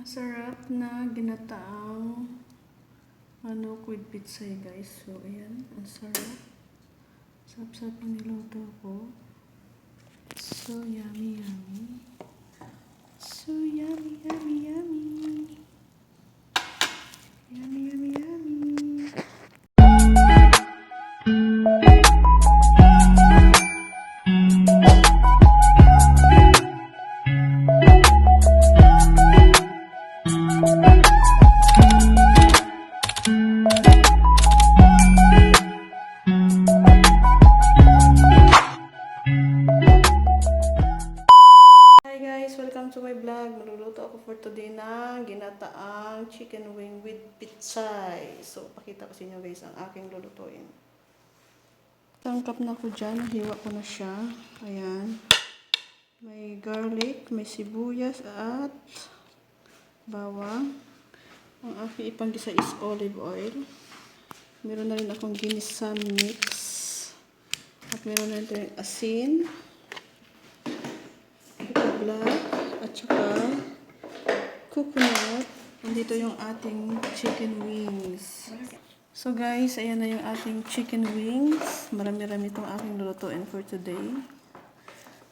Masarap na ginataang manok with pizza guys. So, ayan. Ang sarap. Sarap-sarap ang niluto ko. So, yummy, yummy. So, yummy, yummy. Yummy, So, pakita ko sa inyo guys ang aking lulutuin. Tangkap na ko dyan. Nahiwa ko na siya. Ayan. May garlic, may sibuyas at bawang. Ang aking ipanggisa is olive oil. Meron na rin akong ginisa mix. At meron na rin asin black at saka coconut. Nandito yung ating chicken wings. So guys, ayan na yung ating chicken wings. Marami-rami itong aking lulutuin for today.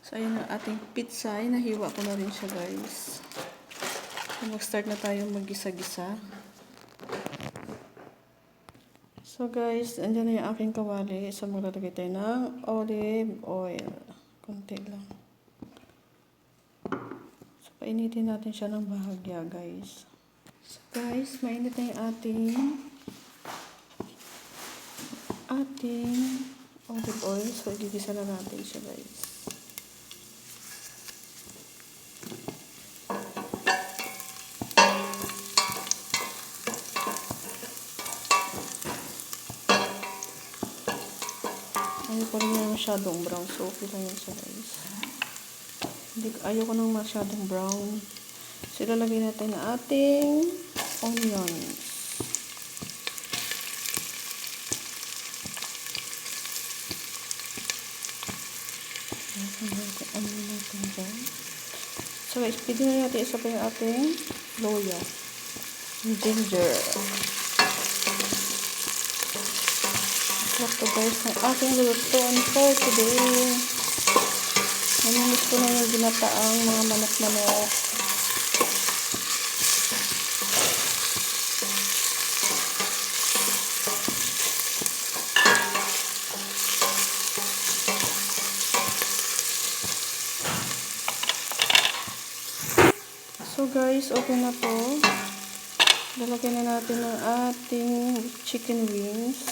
So ayan ang ating pizza. Nahiwa ko na rin siya guys. So mag-start na tayo mag-gisa-gisa. So guys, andyan na yung aking kawali. So maglalagay tayo ng olive oil. Kunti lang. So, painitin natin siya ng bahagya, guys. So, guys, mainit na yung ating ating olive oil. So, igigisa na natin siya, guys. Ayaw ko rin yung masyadong brown. So, okay lang yan siya, guys. Hindi, ayoko nang masyadong brown. So, ilalagay natin na ating onions. So, guys, pwede na natin isa pa yung ating loya. Ginger. Ito guys, ang aking lulutuan for today. Namimiss ko na yung ginataang mga manok-manok. So guys, okay na po. Lalagyan na natin ang ating chicken wings.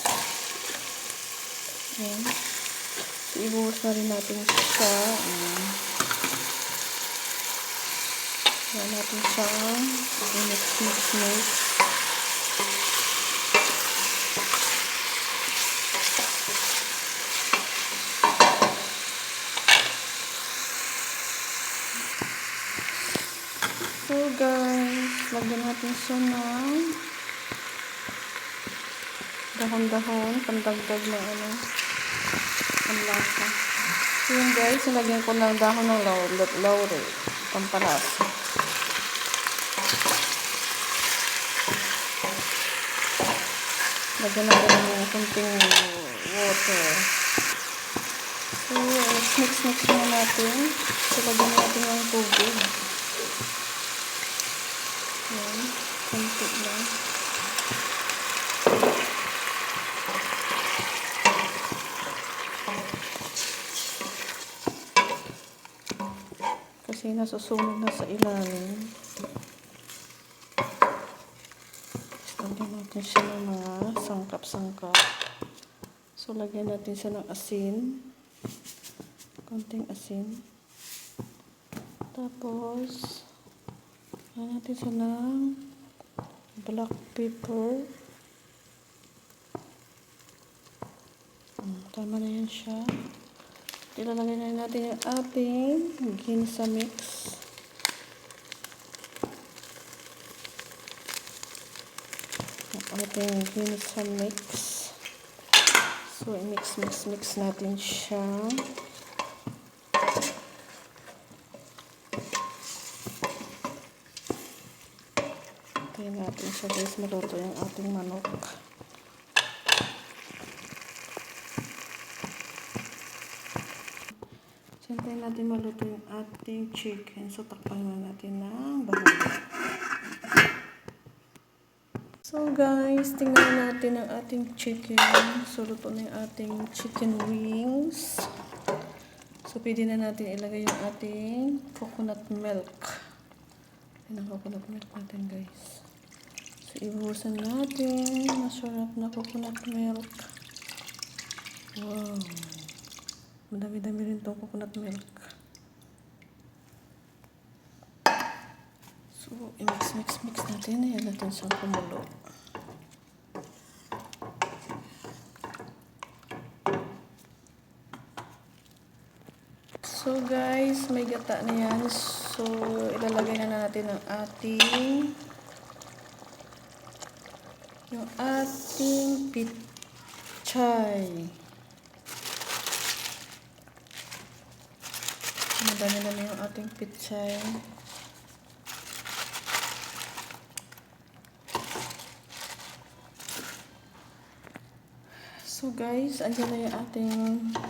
Ayan. So, ibuhos na rin natin siya. Ayan. Ayan natin siya. Mix, mix, mix. So guys, lagyan natin siya ng dahon-dahon, pandagdag na ano, ang lasa. So yun guys, nilagyan ko ng dahon ng laurel, laurel pampalasa. Lagyan natin ng kunting water. So, mix-mix muna natin. So, lagyan natin ng tubig. Ayan, kunti lang. Kasi nasusunog na sa ilalim. Lagyan natin siya ng mga sangkap-sangkap. So, lagyan natin siya ng asin. Konting asin. Tapos, lagyan natin siya ng black pepper. Hmm, tama na yan siya. Ilalagay na natin yung ating ginsa mix. Ating ginsa mix. So, i-mix, mix, mix natin siya. Hintayin natin siya guys maluto yung ating manok. Hintayin natin maluto yung ating chicken. So, takpan na natin ng bahagi. So, guys, tingnan natin ang ating chicken. So, luto na yung ating chicken wings. So, pwede na natin ilagay yung ating coconut milk. Yan ang coconut milk natin, guys. So, ibuhusan natin. Masarap na coconut milk. Wow. Madami-dami rin itong coconut milk. So, i-mix-mix-mix natin. Ayan natin sa kumulo. So, guys, may gata na yan. So, ilalagay na natin ang ating yung ating pichay. Madami na yung ating pichay. So guys, andyan na yung ating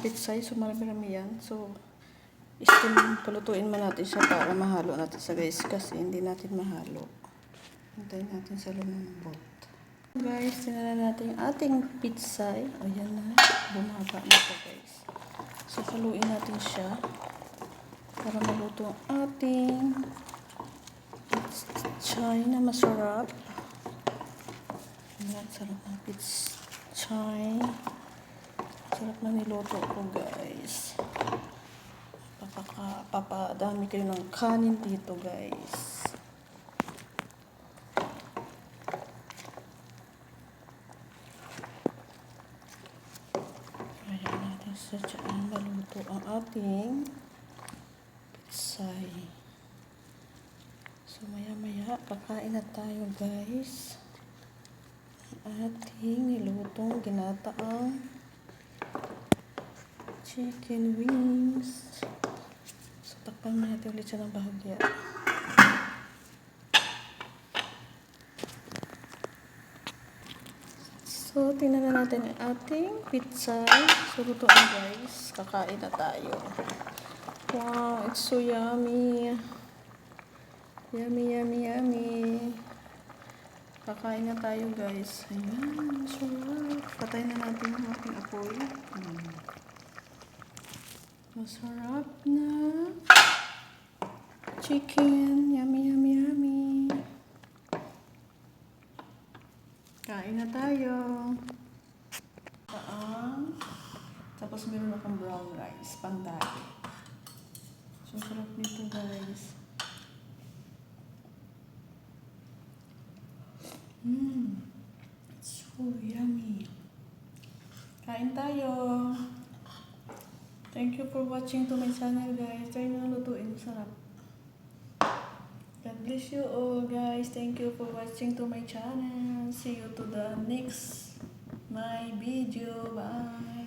pitsay. So marami-rami yan. So, steam, palutuin man natin siya para mahalo natin sa guys. Kasi hindi natin mahalo. Hintayin natin sa lumambot. Guys, tingnan natin yung ating pitsay. Ayan na. Bumaba na po guys. So, haluin natin siya. Para maluto ang ating pitsay na masarap. Ayan, sarap ng pitsay. Sarap na niluto ko guys. Papaka, papadami kayo ng kanin dito guys. Ayan natin sa dyan maluto ang ating pitsay. So maya maya pakain na tayo guys. Ating nilutong ginataang chicken wings. So takpan natin ulit siya ng bahagya. So, tingnan na natin ang ating pizza. So, lutuan guys. Kakain na tayo. Wow, it's so yummy. Yummy, yummy, yummy. Kakain na tayo guys. Ayan, masarap. Patay na natin yung ating apoy. Hmm. Masarap na chicken. Yummy, yummy, yummy. Kain na tayo. Taang. Tapos meron akong brown rice. Pantay. So, sarap nito guys. Mmm. So yummy. Kain tayo. Thank you for watching to my channel guys. Try nyo lutuin. Sarap. God bless you all guys. Thank you for watching to my channel. See you to the next my video. Bye.